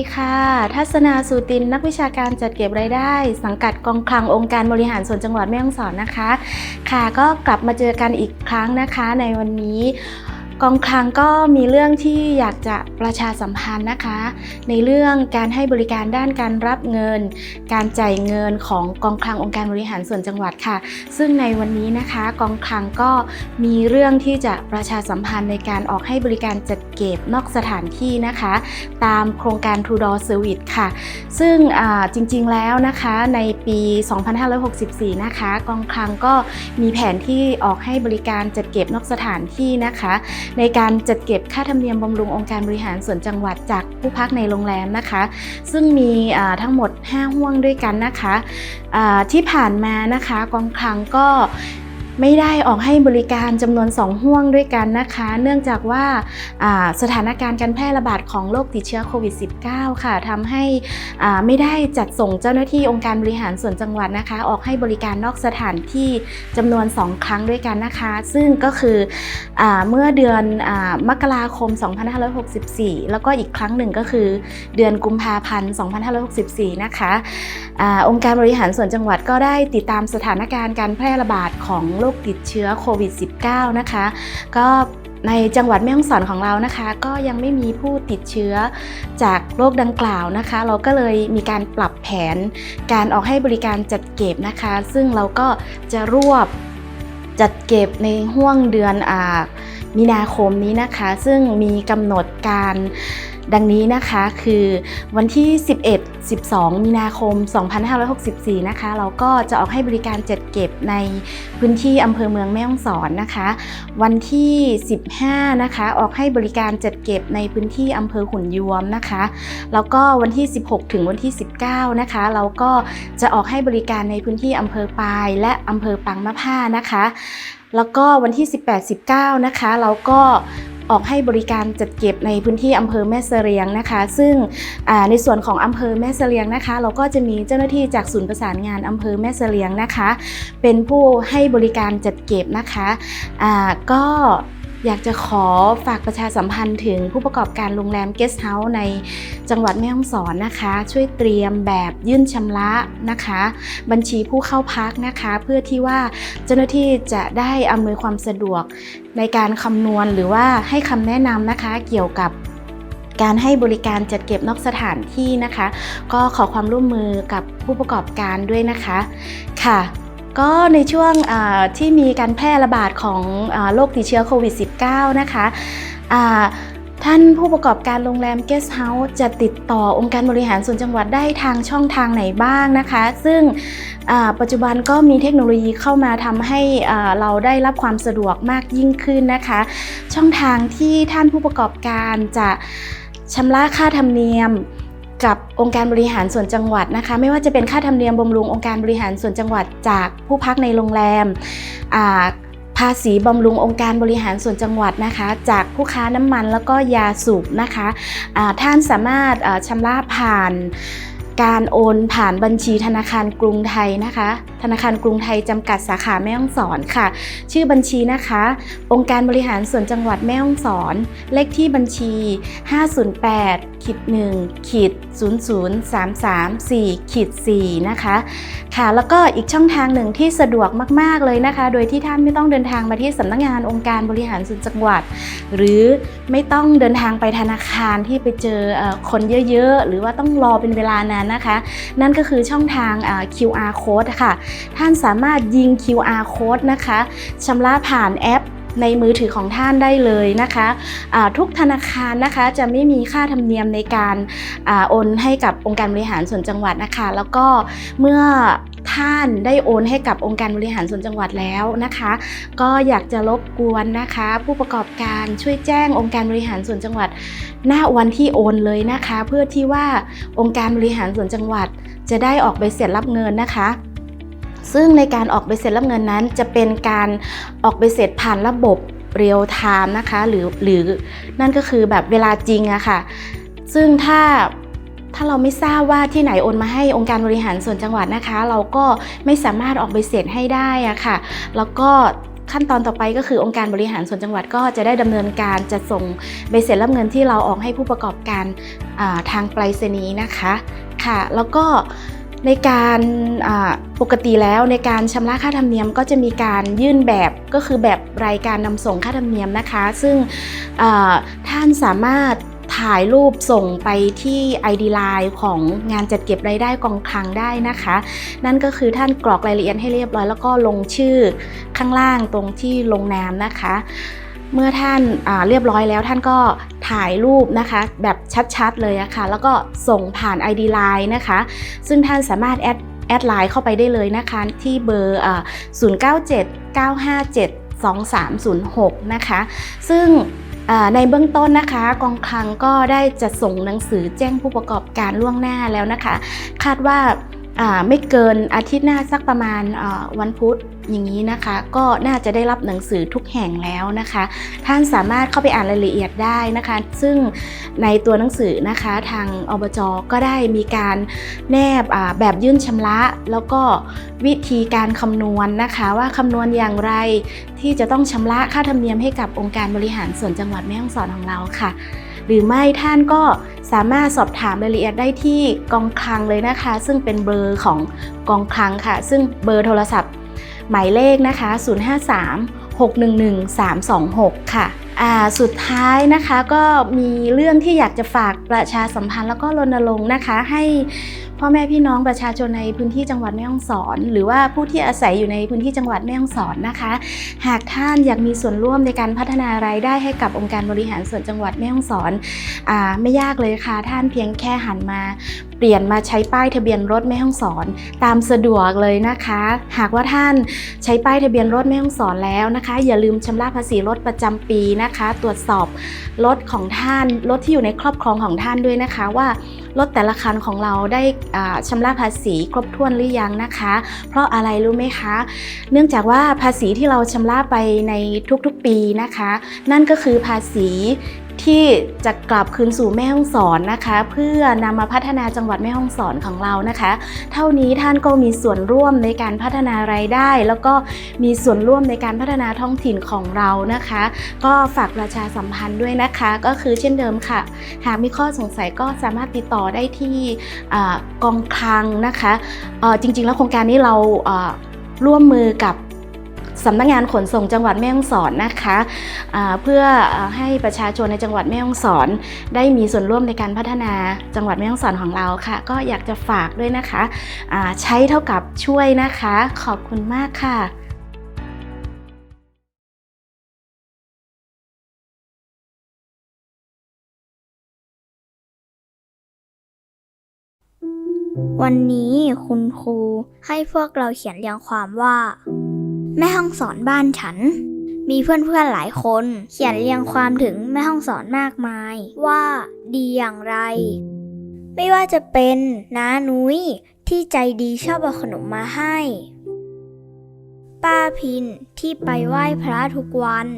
ดีค่ะ ทัศนาสูติน นักวิชาการจัดเก็บรายได้ สังกัดกองคลังองค์การบริหารส่วนจังหวัดแม่ฮ่องสอนนะคะ ค่ะก็กลับมาเจอกันอีกครั้งนะคะ ในวันนี้ กองคลังก็มีเรื่องที่อยากจะประชาสัมพันธ์นะคะ ในเรื่องการให้บริการด้านการรับเงิน การจ่ายเงินของกองคลังองค์การบริหารส่วนจังหวัดค่ะ ซึ่งในวันนี้นะคะกองคลังก็มีเรื่องที่จะประชาสัมพันธ์ในการออกให้บริการจัดเก็บนอกสถานที่นะคะ ตามโครงการ True Door Service ค่ะ ซึ่งจริงๆแล้วนะคะในปี 2564 นะคะ กองคลังก็มีแผนที่ออกให้บริการจัดเก็บนอกสถานที่นะคะในการจัดเก็บค่าธรรมเนียมบำรุงองค์การบริหารส่วนจังหวัดจากผู้พักในโรงแรมนะคะ ซึ่งมีทั้งหมด 5 ห่วงด้วยกันนะคะที่ผ่านมานะคะกองคลังก็ ไม่ได้ออกให้บริการจำนวน 2 ห่วงด้วยกันนะคะ เนื่องจากว่าสถานการณ์การแพร่ระบาดของโรคติดเชื้อโควิด -19 ค่ะทำให้ไม่ได้จัดส่งเจ้าหน้าที่องค์การบริหารส่วนจังหวัดนะคะ ออกให้บริการนอกสถานที่จำนวน 2 ครั้งด้วยกันนะคะ ซึ่งก็คืออเมื่อเดือนอมกราคม 2564 แล้วก็อีกครั้งหนึ่งก็คือเดือนกุมภาพันธ์ 2564 นะคะอองค์การบริหารส่วนจังหวัดก็ได้ติดตามสถานการณ์การแพร่ระบาดของโรคติดเชื้อโควิด -19 นะคะ ก็ในจังหวัดแม่ฮ่องสอนของเรานะคะ ก็ยังไม่มีผู้ติดเชื้อจากโรคดังกล่าวนะคะ เราก็เลยมีการปรับแผนการออกให้บริการจัดเก็บนะคะ ซึ่งเราก็จะรวบจัดเก็บในห่วงเดือนอามีนาคมนี้นะคะ ซึ่งมีกำหนดการดังนี้นะคะคือวันที่ 11 12 มีนาคม 2564 นะคะ เราก็จะออกให้บริการจัดเก็บในพื้นที่อำเภอเมืองแม่ฮ่องสอนนะคะ วันที่ 15 นะคะ ออกให้บริการจัดเก็บในพื้นที่อำเภอขุนยวมนะคะ แล้วก็วันที่ 16 ถึงวันที่ 19 นะคะ เราก็จะออกให้บริการในพื้นที่อำเภอปาย และอำเภอปังมะผ้านะคะ แล้วก็วันที่ 18-19 นะคะ เราก็ ออกให้บริการจัดเก็บในพื้นที่อำเภอแม่เสรียงนะคะ ซึ่งในส่วนของอำเภอแม่เสรียงนะคะ เราก็จะมีเจ้าหน้าที่จากศูนย์ประสานงานอำเภอแม่เสรียงนะคะ เป็นผู้ให้บริการจัดเก็บนะคะก็ อยากจะขอฝากประชาสัมพันธ์ถึงผู้ประกอบการโรงแรมเกสต์เฮาส์ในจังหวัดแม่ฮ่องสอนนะคะ ช่วยเตรียมแบบยื่นชำระนะคะ บัญชีผู้เข้าพักนะคะ เพื่อที่ว่าเจ้าหน้าที่จะได้อำนวยความสะดวกในการคำนวณหรือว่าให้คำแนะนำนะคะเกี่ยวกับการให้บริการจัดเก็บนอกสถานที่นะคะ ก็ขอความร่วมมือกับผู้ประกอบการด้วยนะคะ ค่ะ ก็ในช่วงที่มีการแพร่ระบาดของอโรคติดเชื้อโควิด -19 นะคะท่านผู้ประกอบการโรงแรมเกสต์เฮาส์จะติดต่อองค์การบริหารส่วนจังหวัดได้ทางช่องทางไหนบ้างนะคะ ซึ่งปัจจุบันก็มีเทคโนโลยีเข้ามาทำให้เราได้รับความสะดวกมากยิ่งขึ้นนะคะ ช่องทางที่ท่านผู้ประกอบการจะชำระค่าธรรมเนียม กับองค์การบริหารส่วนจังหวัดนะคะ ไม่ว่าจะเป็นค่าธรรมเนียมบำรุงองค์การบริหารส่วนจังหวัดจากผู้พักในโรงแรมภาษีบำรุงองค์การบริหารส่วนจังหวัดนะคะ จากผู้ค้าน้ำมันแล้วก็ยาสูบนะคะท่านสามารถชำระผ่าน การโอนผ่านบัญชีธนาคารกรุงไทยนะคะ ธนาคารกรุงไทยจำกัดสาขาแม่ฮ่องสอนค่ะ ชื่อบัญชีนะคะ องค์การบริหารส่วนจังหวัดแม่ฮ่องสอน เลขที่บัญชี 508ขีด1ขีด00334ขีด4นะคะ ค่ะ แล้วก็อีกช่องทางหนึ่งที่สะดวกมาก ๆ เลยนะคะ โดยที่ท่านไม่ต้องเดินทางมาที่สำนักงานองค์การบริหารส่วนจังหวัด หรือไม่ต้องเดินทางไปธนาคารที่ไปเจอคนเยอะ ๆ หรือว่าต้องรอเป็นเวลานานนะคะ นั่นก็คือช่องทาง QR code ค่ะ ท่านสามารถยิง QR code นะคะชำระผ่านแอปในมือถือของท่านได้เลยนะคะอ่าทุกธนาคารนะคะจะไม่มีค่าธรรมเนียมในการอโอนให้กับองค์การบริหารส่วนจังหวัดนะคะ แล้วก็เมื่อ ท่านได้โอนให้กับองค์การบริหารส่วนจังหวัดแล้วนะคะ ก็อยากจะรบกวนนะคะ ผู้ประกอบการช่วยแจ้งองค์การบริหารส่วนจังหวัด หน้าวันที่โอนเลยนะคะ เพื่อที่ว่าองค์การบริหารส่วนจังหวัด จะได้ออกใบเสร็จรับเงินนะคะซึ่งในการออกใบเสร็จรับเงินนั้น จะเป็นการออกใบเสร็จผ่านระบบเรียลไทม์นะคะ หรือหรือนั่นก็คือแบบเวลาจริงอะค่ะ ซึ่งถ้า ถ้าเราไม่ทราบว่าที่ไหนโอนมาให้องค์การบริหารส่วนจังหวัดนะคะ เราก็ไม่สามารถออกใบเสร็จให้ได้อะค่ะ แล้วก็ขั้นตอนต่อไปก็คือองค์การบริหารส่วนจังหวัดก็จะได้ดำเนินการจัดส่งใบเสร็จรับเงินที่เราออกให้ผู้ประกอบการาทางไปรษณีย์นะคะค่ะ แล้วก็ในการาปกติแล้วในการชำระค่าธรรมเนียมก็จะมีการยื่นแบบก็คือแบบรายการนำส่งค่าธรรมเนียมนะคะ ซึ่งท่านสามารถ ถ่ายรูปส่งไปที่ ID Line ของงานจัดเก็บรายได้กองคลังได้นะคะ นั่นก็คือท่านกรอกรายละเอียดให้เรียบร้อย แล้วก็ลงชื่อข้างล่างตรงที่ลงนามนะคะ เมื่อท่านอ่าเรียบร้อยแล้วท่านก็ถ่ายรูปนะคะ แบบชัดๆเลยอะค่ะแล้วก็ส่งผ่าน ID Line นะคะ ซึ่งท่านสามารถแอดแอดไลน์เข้าไปได้เลยนะคะที่เบอร์ 0979572306 นะคะ ซึ่ง ในเบื้องต้นนะคะ กองคลังก็ได้จะส่งหนังสือแจ้งผู้ประกอบการล่วงหน้าแล้วนะคะ คาดว่าอ่า ไม่เกินอาทิตย์หน้าสักประมาณวันพุธอย่างนี้นะคะ ก็น่าจะได้รับหนังสือทุกแห่งแล้วนะคะ ท่านสามารถเข้าไปอ่านรายละเอียดได้นะคะ ซึ่งในตัวหนังสือนะคะทางอบจก็ได้มีการแนบแบบยื่นชำระ แล้วก็วิธีการคำนวณนะคะ ว่าคำนวณอย่างไรที่จะต้องชำระค่าธรรมเนียมให้กับองค์การบริหารส่วนจังหวัดแม่ฮ่องสอนของเราค่ะ หรือไม่ท่านก็สามารถสอบถามรายละเอียดได้ที่กองคลังเลยนะคะ ซึ่งเป็นเบอร์ของกองคลังค่ะ ซึ่งเบอร์โทรศัพท์ หมายเลขนะคะ 053 611 326 ค่ะ สุดท้ายนะคะก็มีเรื่องที่อยากจะฝากประชาสัมพันธ์แล้วก็รณรงค์นะคะให้พ่อแม่พี่น้องประชาชนในพื้นที่จังหวัดแม่ฮ่องสอน หรือว่าผู้ที่อาศัยอยู่ในพื้นที่จังหวัดแม่ฮ่องสอนนะคะ หากท่านอยากมีส่วนร่วมในการพัฒนารายได้ให้กับองค์การบริหารส่วนจังหวัดแม่ฮ่องสอนอไม่ยากเลยค่ะท่านเพียงแค่หันมา เปลี่ยนมาใช้ป้ายทะเบียนรถแม่ฮ่องสอน ตามสะดวกเลยนะคะ หากว่าท่านใช้ป้ายทะเบียนรถแม่ฮ่องสอนแล้วนะคะ อย่าลืมชำระภาษีรถประจำปีนะคะ ตรวจสอบรถของท่านรถที่อยู่ในครอบครองของท่านด้วยนะคะว่ารถแต่ละคันของเราได้อ่าชำระภาษีครบถ้วนหรือยังนะคะ เพราะอะไรรู้ไหมคะ เนื่องจากว่าภาษีที่เราชำระไปในทุกๆปีนะคะ นั่นก็คือภาษี ที่จะกลับคืนสู่แม่ฮ่องสอนนะคะ เพื่อนำมาพัฒนาจังหวัดแม่ฮ่องสอนของเรานะคะ เท่านี้ท่านก็มีส่วนร่วมในการพัฒนารายได้ แล้วก็มีส่วนร่วมในการพัฒนาท้องถิ่นของเรานะคะ ก็ฝากประชาสัมพันธ์ด้วยนะคะ ก็คือเช่นเดิมค่ะ หากมีข้อสงสัยก็สามารถติดต่อได้ที่อกองคลังนะคะจริงๆ แล้วโครงการนี้เราร่วมมือกับ สำนักงานขนส่งจังหวัดแม่ฮ่องสอนนะคะเพื่อให้ประชาชนในจังหวัดแม่ฮ่องสอน ได้มีส่วนร่วมในการพัฒนาจังหวัดแม่ฮ่องสอนของเราค่ะ ก็อยากจะฝากด้วยนะคะใช้เท่ากับช่วยนะคะ ขอบคุณมากค่ะวันนี้คุณครูให้พวกเราเขียนเรียงความว่า แม่ห้องสอนบ้านฉัน มีเพื่อนๆหลายคน เขียนเรียงความถึงแม่ห้องสอนมากมาย ว่าดีอย่างไร ไม่ว่าจะเป็นน้านุ้ยที่ใจดีชอบเอาขนมมาให้ ป้าพินที่ไปไหว้พระทุกวัน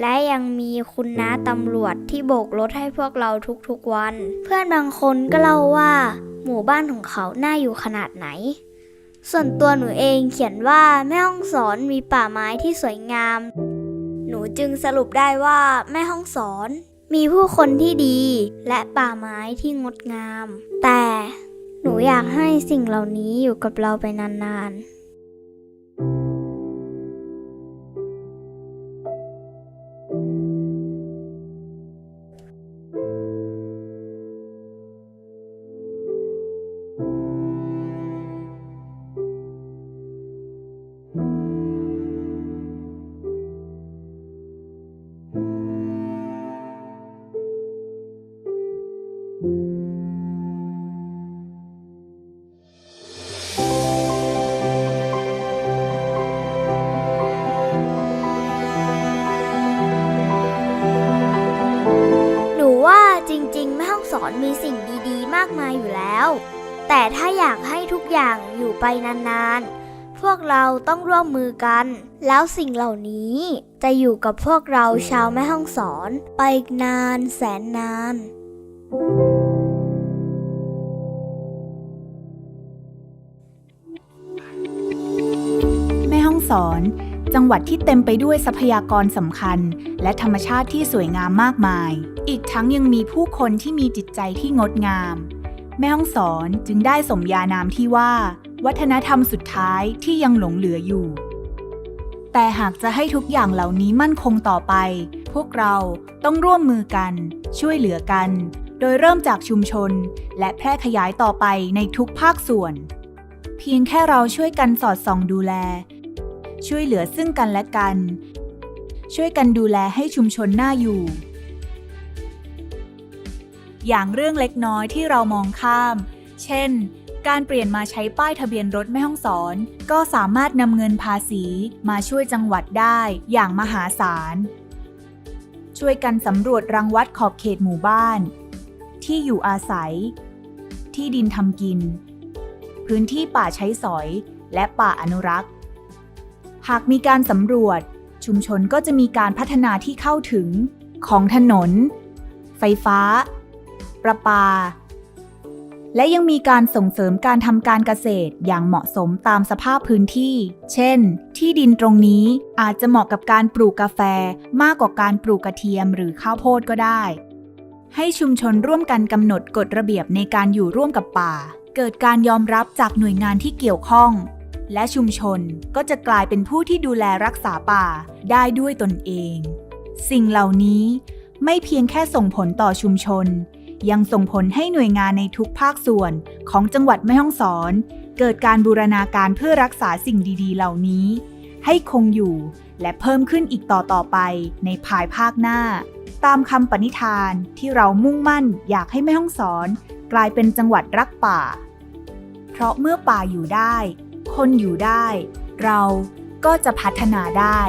และยังมีคุณน้าตำรวจที่โบกรถให้พวกเราทุกๆวัน เพื่อนบางคนก็เล่าว่า หมู่บ้านของเขาน่าอยู่ขนาดไหน ส่วนตัวหนูเองเขียนว่าแม่ห้องสอนมีป่าไม้ที่สวยงาม หนูจึงสรุปได้ว่าแม่ห้องสอน มีผู้คนที่ดีและป่าไม้ที่งดงาม แต่หนูอยากให้สิ่งเหล่านี้อยู่กับเราไปนานๆ จริงๆ แม่ห้องสอนมีสิ่งดีๆ มากมายอยู่แล้ว แต่ถ้าอยากให้ทุกอย่างอยู่ไปนานๆ พวกเราต้องร่วมมือกัน แล้วสิ่งเหล่านี้จะอยู่กับพวกเราชาวแม่ห้องสอน ไปอีกนานแสนนาน แม่ห้องสอน จังหวัดที่เต็มไปด้วยทรัพยากรสำคัญ และธรรมชาติที่สวยงามมากมาย อีกทั้งยังมีผู้คนที่มีจิตใจที่งดงาม แม่ฮ่องสอนจึงได้สมญานามที่ว่า วัฒนธรรมสุดท้ายที่ยังหลงเหลืออยู่ แต่หากจะให้ทุกอย่างเหล่านี้มั่นคงต่อไป พวกเราต้องร่วมมือกัน ช่วยเหลือกัน โดยเริ่มจากชุมชน และแพร่ขยายต่อไปในทุกภาคส่วน เพียงแค่เราช่วยกันสอดส่องดูแล ช่วยเหลือซึ่งกันและกัน ช่วยกันดูแลให้ชุมชนน่าอยู่ อย่างเรื่องเล็กน้อยที่เรามองข้าม เช่น การเปลี่ยนมาใช้ป้ายทะเบียนรถแม่ห้องสอน ก็สามารถนำเงินภาษีมาช่วยจังหวัดได้อย่างมหาศาล ช่วยกันสำรวจรังวัดขอบเขตหมู่บ้าน ที่อยู่อาศัย ที่ดินทำกิน พื้นที่ป่าใช้สอยและป่าอนุรักษ์ หากมีการสำรวจ ชุมชนก็จะมีการพัฒนาที่เข้าถึงของถนน ไฟฟ้า ประปา และยังมีการส่งเสริมการทำการเกษตรอย่างเหมาะสมตามสภาพพื้นที่ เช่น ที่ดินตรงนี้อาจจะเหมาะกับการปลูกกาแฟมากกว่าการปลูกกระเทียมหรือข้าวโพดก็ได้ ให้ชุมชนร่วมกันกำหนดกฎระเบียบในการอยู่ร่วมกับป่า เกิดการยอมรับจากหน่วยงานที่เกี่ยวข้อง และชุมชนก็จะกลายเป็นผู้ที่ดูแลรักษาป่าได้ด้วยตนเอง สิ่งเหล่านี้ไม่เพียงแค่ส่งผลต่อชุมชน ยังส่งผลให้หน่วยงานในทุกภาคส่วนของจังหวัดแม่ฮ่องสอน เกิดการบูรณาการเพื่อรักษาสิ่งดี ๆ เหล่านี้ ให้คงอยู่และเพิ่มขึ้นอีกต่อต่อไปในภายภาคหน้า ตามคำปณิธานที่เรามุ่งมั่นอยากให้แม่ฮ่องสอน กลายเป็นจังหวัดรักป่า เพราะเมื่อป่าอยู่ได้ คนอยู่ได้ เราก็จะพัฒนาได้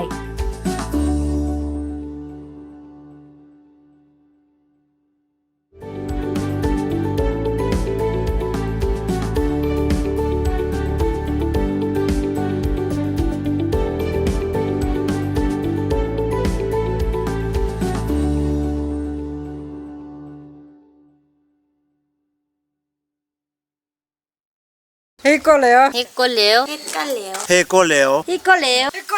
Hicoleo. Hicoleo. Hicoleo. Hicoleo. Hek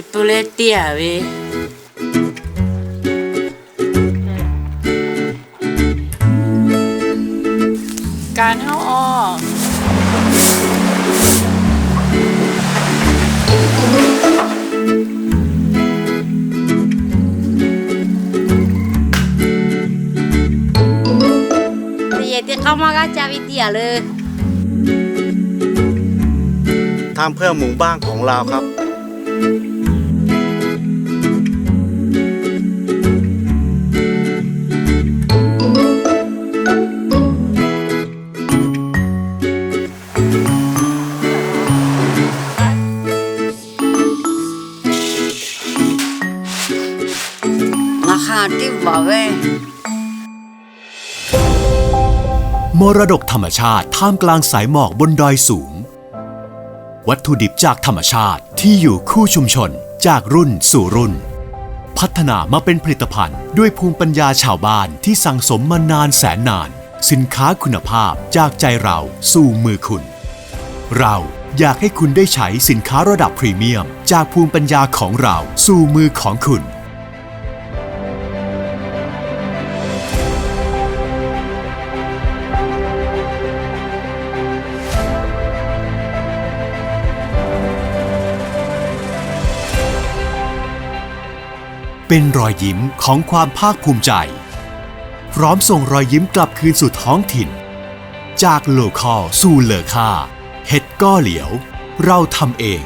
Masih boleh dia we. Càng hao o. Bây giờ không có cha bị tia เลยทำเพื่อหมู่บ้านของเราครับ ราคาที่เว้ยมรดกธรรมชาติท่ามกลางสายหมอกบนดอยสูง วัตถุดิบจากธรรมชาติที่อยู่คู่ชุมชนจากรุ่นสู่รุ่น พัฒนามาเป็นผลิตภัณฑ์ด้วยภูมิปัญญาชาวบ้านที่สั่งสมมานานแสนนาน สินค้าคุณภาพจากใจเราสู่มือคุณ เราอยากให้คุณได้ใช้สินค้าระดับพรีเมียม จากภูมิปัญญาของเราสู่มือของคุณ เป็นรอยยิ้มของความภาคภูมิใจ พร้อมส่งรอยยิ้มกลับคืนสู่ท้องถิ่น จากโลคอลสู่เลอค่าเห็ดก้อเหลียว เราทำเอง